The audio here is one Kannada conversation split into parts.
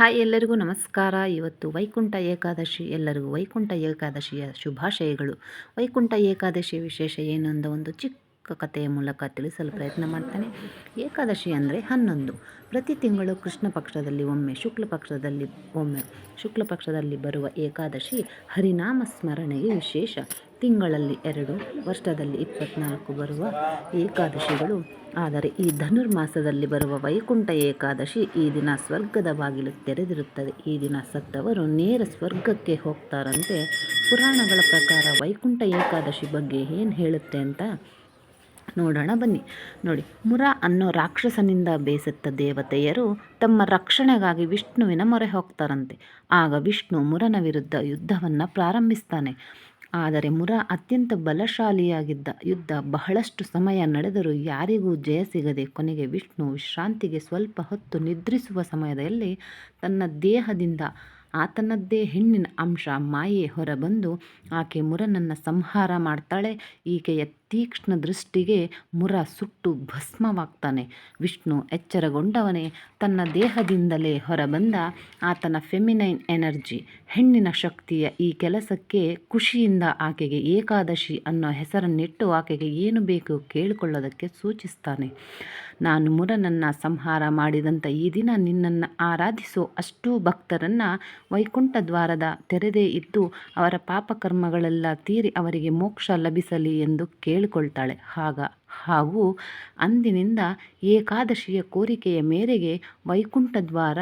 ಹಾಯ್ ಎಲ್ಲರಿಗೂ ನಮಸ್ಕಾರ. ಇವತ್ತು ವೈಕುಂಠ ಏಕಾದಶಿ, ಎಲ್ಲರಿಗೂ ವೈಕುಂಠ ಏಕಾದಶಿಯ ಶುಭಾಶಯಗಳು. ವೈಕುಂಠ ಏಕಾದಶಿಯ ವಿಶೇಷ ಏನು ಅಂತ ಒಂದು ಚಿಕ್ಕ ಕಥೆಯ ಮೂಲಕ ತಿಳಿಸಲು ಪ್ರಯತ್ನ ಮಾಡ್ತಾನೆ. ಏಕಾದಶಿ ಅಂದರೆ ಹನ್ನೊಂದು. ಪ್ರತಿ ತಿಂಗಳು ಕೃಷ್ಣ ಪಕ್ಷದಲ್ಲಿ ಒಮ್ಮೆ, ಶುಕ್ಲ ಪಕ್ಷದಲ್ಲಿ ಒಮ್ಮೆ, ಶುಕ್ಲ ಪಕ್ಷದಲ್ಲಿ ಬರುವ ಏಕಾದಶಿ ಹರಿನಾಮ ಸ್ಮರಣೆಗೆ ವಿಶೇಷ. ತಿಂಗಳಲ್ಲಿ ಎರಡು, ವರ್ಷದಲ್ಲಿ ಇಪ್ಪತ್ನಾಲ್ಕು ಬರುವ ಏಕಾದಶಿಗಳು. ಆದರೆ ಈ ಧನುರ್ಮಾಸದಲ್ಲಿ ಬರುವ ವೈಕುಂಠ ಏಕಾದಶಿ ಈ ದಿನ ಸ್ವರ್ಗದ ಬಾಗಿಲು ತೆರೆದಿರುತ್ತದೆ. ಈ ದಿನ ಸತ್ತವರು ನೇರ ಸ್ವರ್ಗಕ್ಕೆ ಹೋಗ್ತಾರಂತೆ. ಪುರಾಣಗಳ ಪ್ರಕಾರ ವೈಕುಂಠ ಏಕಾದಶಿ ಬಗ್ಗೆ ಏನು ಹೇಳುತ್ತೆ ಅಂತ ನೋಡೋಣ ಬನ್ನಿ. ನೋಡಿ, ಮುರ ಅನ್ನೋ ರಾಕ್ಷಸನಿಂದ ಬೇಸತ್ತ ದೇವತೆಯರು ತಮ್ಮ ರಕ್ಷಣೆಗಾಗಿ ವಿಷ್ಣುವಿನ ಮೊರೆ ಹೋಗ್ತಾರಂತೆ. ಆಗ ವಿಷ್ಣು ಮುರನ ವಿರುದ್ಧ ಯುದ್ಧವನ್ನು ಪ್ರಾರಂಭಿಸ್ತಾನೆ. ಆದರೆ ಮುರ ಅತ್ಯಂತ ಬಲಶಾಲಿಯಾಗಿದ್ದ ಯುದ್ಧ ಬಹಳಷ್ಟು ಸಮಯ ನಡೆದರೂ ಯಾರಿಗೂ ಜಯ ಸಿಗದೆ ಕೊನೆಗೆ ವಿಷ್ಣು ವಿಶ್ರಾಂತಿಗೆ ಸ್ವಲ್ಪ ಹೊತ್ತು ನಿದ್ರಿಸುವ ಸಮಯದಲ್ಲಿ ತನ್ನ ದೇಹದಿಂದ ಆತನದ್ದೇ ಹೆಣ್ಣಿನ ಅಂಶ ಮಾಯೆ ಹೊರಬಂದು ಆಕೆ ಮುರನನ್ನು ಸಂಹಾರ ಮಾಡ್ತಾಳೆ. ಈಕೆಯ ತೀಕ್ಷ್ಣ ದೃಷ್ಟಿಗೆ ಮುರ ಸುಟ್ಟು ಭಸ್ಮವಾಗ್ತಾನೆ. ವಿಷ್ಣು ಎಚ್ಚರಗೊಂಡವನೇ ತನ್ನ ದೇಹದಿಂದಲೇ ಹೊರಬಂದ ಆತನ ಫೆಮಿನೈನ್ ಎನರ್ಜಿ ಹೆಣ್ಣಿನ ಶಕ್ತಿಯ ಈ ಕೆಲಸಕ್ಕೆ ಖುಷಿಯಿಂದ ಆಕೆಗೆ ಏಕಾದಶಿ ಅನ್ನೋ ಹೆಸರನ್ನಿಟ್ಟು ಆಕೆಗೆ ಏನು ಬೇಕು ಕೇಳಿಕೊಳ್ಳೋದಕ್ಕೆ ಸೂಚಿಸ್ತಾನೆ. ನಾನು ಮುರನನ್ನು ಸಂಹಾರ ಮಾಡಿದಂಥ ಈ ದಿನ ನಿನ್ನನ್ನು ಆರಾಧಿಸೋ ಅಷ್ಟೂ ಭಕ್ತರನ್ನು ವೈಕುಂಠ ದ್ವಾರದ ತೆರೆದೇ ಇದ್ದು ಅವರ ಪಾಪಕರ್ಮಗಳೆಲ್ಲ ತೀರಿ ಅವರಿಗೆ ಮೋಕ್ಷ ಲಭಿಸಲಿ ಎಂದು ಕೇಳಿಕೊಳ್ತಾಳೆ ಆಗ ಹಾಗೂ ಅಂದಿನಿಂದ ಏಕಾದಶಿಯ ಕೋರಿಕೆಯ ಮೇರೆಗೆ ವೈಕುಂಠ ದ್ವಾರ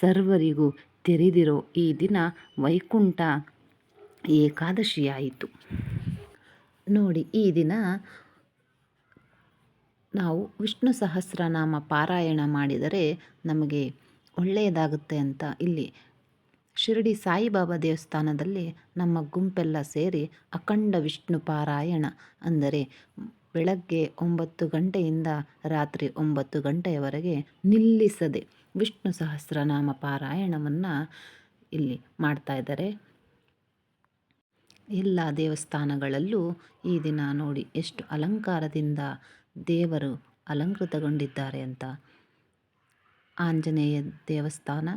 ಸರ್ವರಿಗೂ ತೆರೆದಿರೋ ಈ ದಿನ ವೈಕುಂಠ ಏಕಾದಶಿಯಾಯಿತು. ನೋಡಿ, ಈ ದಿನ ನಾವು ವಿಷ್ಣು ಸಹಸ್ರನಾಮ ಪಾರಾಯಣ ಮಾಡಿದರೆ ನಮಗೆ ಒಳ್ಳೆಯದಾಗುತ್ತೆ ಅಂತ ಇಲ್ಲಿ ಶಿರಡಿ ಸಾಯಿಬಾಬಾ ದೇವಸ್ಥಾನದಲ್ಲಿ ನಮ್ಮ ಗುಂಪೆಲ್ಲ ಸೇರಿ ಅಖಂಡ ವಿಷ್ಣು ಪಾರಾಯಣ, ಅಂದರೆ ಬೆಳಗ್ಗೆ ಒಂಬತ್ತು ಗಂಟೆಯಿಂದ ರಾತ್ರಿ ಒಂಬತ್ತು ಗಂಟೆಯವರೆಗೆ ನಿಲ್ಲಿಸದೆ ವಿಷ್ಣು ಸಹಸ್ರನಾಮ ಪಾರಾಯಣವನ್ನು ಇಲ್ಲಿ ಮಾಡ್ತಾ ಇದ್ದಾರೆ. ಎಲ್ಲ ದೇವಸ್ಥಾನಗಳಲ್ಲೂ ಈ ದಿನ ನೋಡಿ ಎಷ್ಟು ಅಲಂಕಾರದಿಂದ ದೇವರು ಅಲಂಕೃತಗೊಂಡಿದ್ದಾರೆ ಅಂತ. ಆಂಜನೇಯ ದೇವಸ್ಥಾನ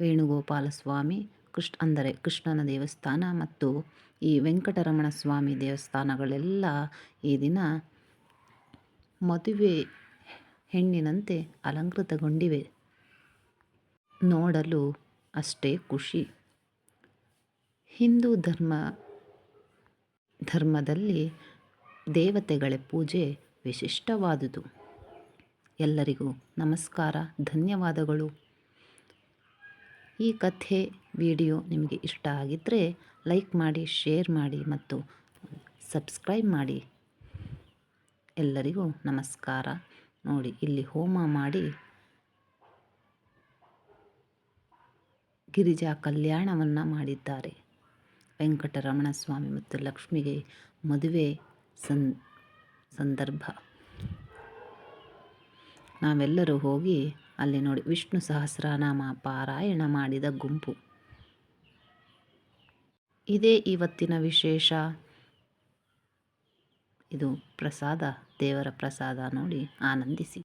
ವೇಣುಗೋಪಾಲ ಸ್ವಾಮಿ ಕೃಷ್ಣ ಅಂದರೆ ಕೃಷ್ಣನ ದೇವಸ್ಥಾನ ಮತ್ತು ಈ ವೆಂಕಟರಮಣ ಸ್ವಾಮಿ ದೇವಸ್ಥಾನಗಳೆಲ್ಲ ಈ ದಿನ ಮದುವೆ ಹೆಣ್ಣಿನಂತೆ ಅಲಂಕೃತಗೊಂಡಿವೆ. ನೋಡಲು ಅಷ್ಟೇ ಖುಷಿ. ಹಿಂದೂ ಧರ್ಮ, ಧರ್ಮದಲ್ಲಿ ದೇವತೆಗಳ ಪೂಜೆ ವಿಶಿಷ್ಟವಾದುದು. ಎಲ್ಲರಿಗೂ ನಮಸ್ಕಾರ, ಧನ್ಯವಾದಗಳು. ಈ ಕಥೆ ವಿಡಿಯೋ ನಿಮಗೆ ಇಷ್ಟ ಆಗಿದ್ದರೆ ಲೈಕ್ ಮಾಡಿ, ಶೇರ್ ಮಾಡಿ ಮತ್ತು ಸಬ್ಸ್ಕ್ರೈಬ್ ಮಾಡಿ. ಎಲ್ಲರಿಗೂ ನಮಸ್ಕಾರ. ನೋಡಿ, ಇಲ್ಲಿ ಹೋಮ ಮಾಡಿ ಗಿರಿಜಾ ಕಲ್ಯಾಣವನ್ನು ಮಾಡಿದ್ದಾರೆ. ವೆಂಕಟರಮಣ ಸ್ವಾಮಿ ಮತ್ತು ಲಕ್ಷ್ಮಿಗೆ ಮದುವೆ ಸಂ, ಸಂದರ್ಭ. ನಾವೆಲ್ಲರೂ ಹೋಗಿ ಅಲ್ಲಿ ನೋಡಿ ವಿಷ್ಣು ಸಹಸ್ರನಾಮ ಪಾರಾಯಣ ಮಾಡಿದ ಗುಂಪು. ಇದೇ ಇವತ್ತಿನ ವಿಶೇಷ. ಇದು ಪ್ರಸಾದ, ದೇವರ ಪ್ರಸಾದ ನೋಡಿ ಆನಂದಿಸಿ.